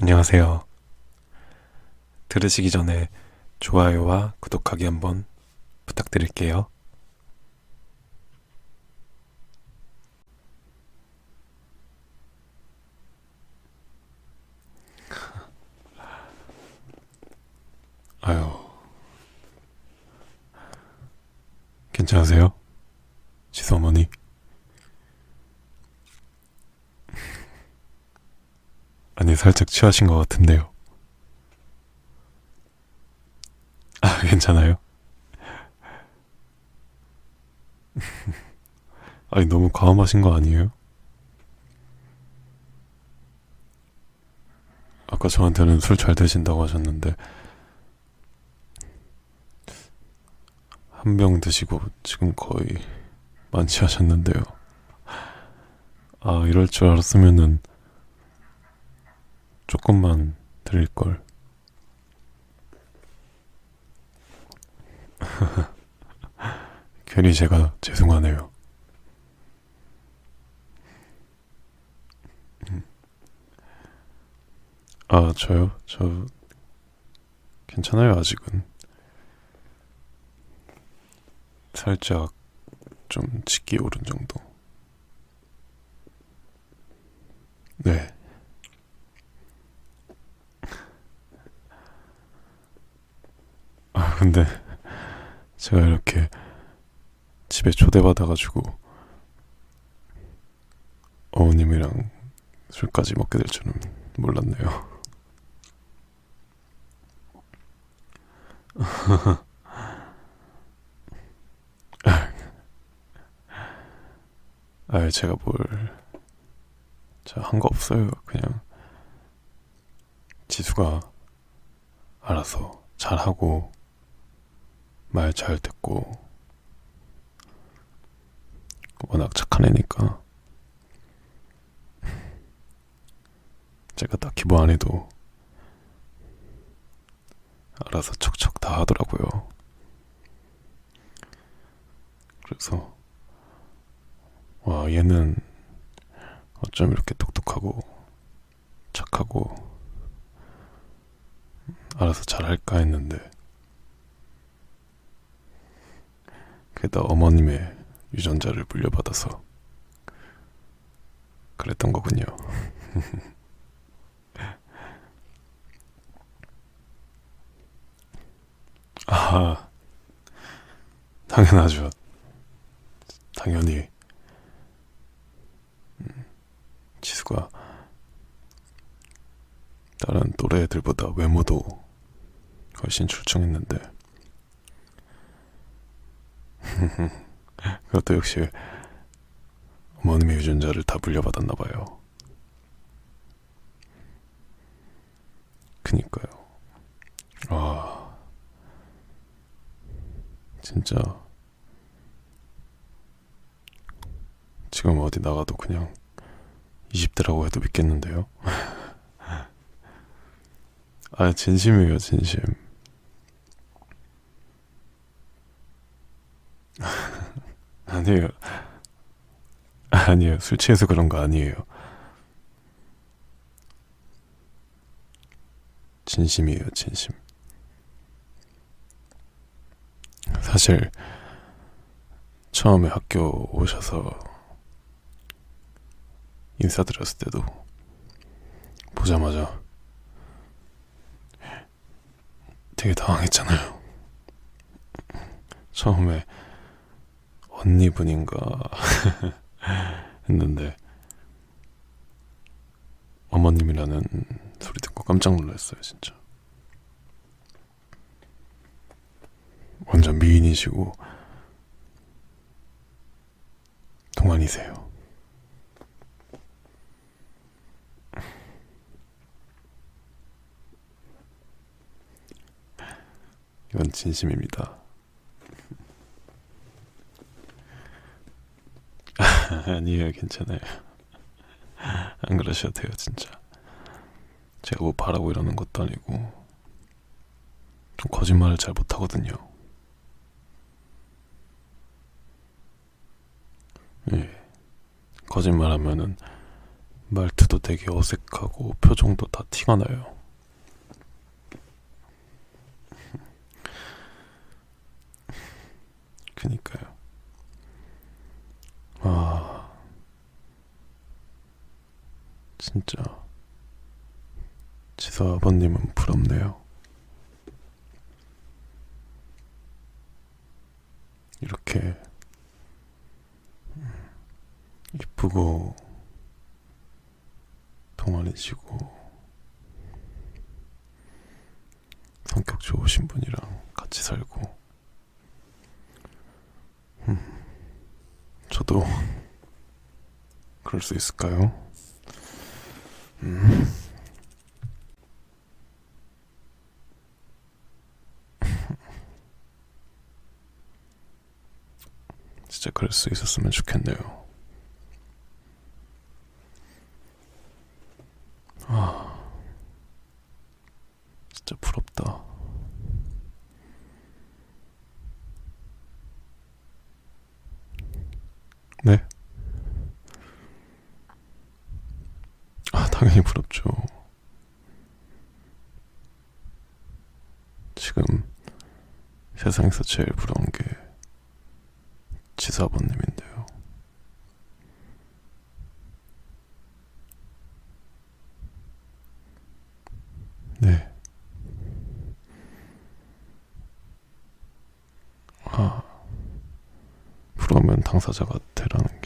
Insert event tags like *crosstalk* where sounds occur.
안녕하세요. 들으시기 전에 좋아요와 구독하기 한번 부탁드릴게요. *laughs* 아유, 괜찮으세요? 지수 어머니? 아니, 살짝 취하신 것 같은데요. 아, *laughs* 괜찮아요? *laughs* 아니, 너무 과음하신 거 아니에요? 아까 저한테는 술 잘 드신다고 하셨는데, 한 병 드시고 지금 거의 만취하셨는데요. 아, 이럴 줄 알았으면은 조금만 드릴 걸. *laughs* 괜히 제가 죄송하네요. 음. 아, 저요? 저 괜찮아요, 아직은. 살짝 좀 치기 오른 정도. 네. 아, 근데 제가 이렇게 집에 초대받아가지고 어머님이랑 술까지 먹게 될 줄은 몰랐네요. *laughs* 아, 제가 뭘, 제가 한거 없어요. 그냥 지수가 알아서 잘하고 말 잘 듣고 워낙 착한 애니까 제가 딱히 뭐 안 해도 알아서 척척 다 하더라고요. 그래서 와 얘는 어쩜 이렇게 똑똑하고 착하고 알아서 잘할까 했는데 게다가 어머님의 유전자를 물려받아서 그랬던 거군요. *laughs* 아, 당연하죠. 당연히 음, 지수가 다른 또래 애들보다 외모도 훨씬 출중했는데 *laughs* 그것도 역시 어머님의 유전자를 다 물려받았나 봐요. 그니까요. 와, 진짜 지금 어디 나가도 그냥 20대라고 해도 믿겠는데요. *laughs* 아, 진심이에요, 진심. 아니에요. 아니에요. 술 취해서 그런 거 아니에요. 진심이에요, 진심. 사실, 처음에 학교 오셔서 인사드렸을 때도 보자마자 되게 당황했잖아요. 처음에 언니분인가 *laughs* 했는데 어머님이라는 소리 듣고 깜짝 놀랐어요, 진짜. 완전 미인이시고 동안이세요. 이건 진심입니다. 아니에요, 괜찮아요. *laughs* 안 그러셔도 돼요, 진짜. 제가 뭐 바라고 이러는 것도 아니고, 좀 거짓말을 잘 못하거든요. 예. 거짓말 하면은 말투 말투도 되게 어색하고 표정도 다 티가 나요. *laughs* 그니까요. 아, 진짜 지사 아버님은 부럽네요. 이렇게 음, 이쁘고 동안이시고 성격 좋으신 분이랑 같이 살고 음, 저도 *laughs* 그럴 수 있을까요? 음. 진짜 그럴 수 있었으면 좋겠네요. 아, 진짜 부럽다. 네? 아, 당연히 부럽죠. 지금 세상에서 제일 부러운 게 지사아버님인데요. 네. 아, 부러우면 당사자가 되라는